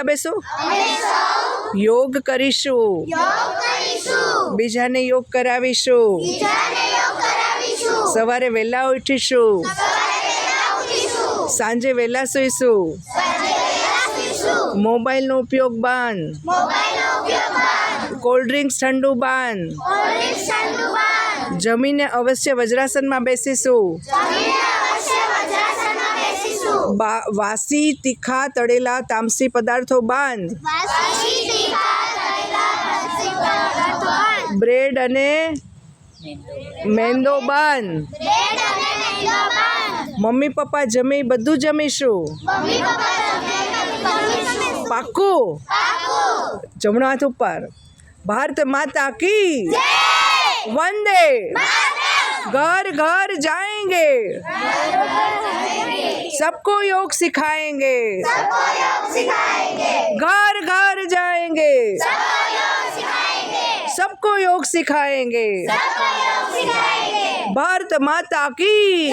બેસો. યોગ કરીશું. બીજાને યોગ કરાવીશું. સવારે વહેલા ઉઠીશું. સાંજે વહેલા મોબાઈલ મોબાઈલનો ઉપયોગ બંધ કોલ્ડ ડ્રિંક્સ ઠંડુ બંધ જમીને અવશ્ય વજ્રાસનમાં બેસીશું. बा, वासी तीखा तड़ेला तामसी पदार्थों बाँध ब्रेड अने मेंदो बन मम्मी पप्पा जमी बधु जमीशु पाकू जमणा हाथ ऊपर भारत माता की वंदे घर घर जाएँगे। सबको योग सिखाएँगे। सबको योग सिखाएँगे। घर घर जाएँगे। सबको योग सिखाएँगे। सबको योग सिखाएँगे। भारत माता की।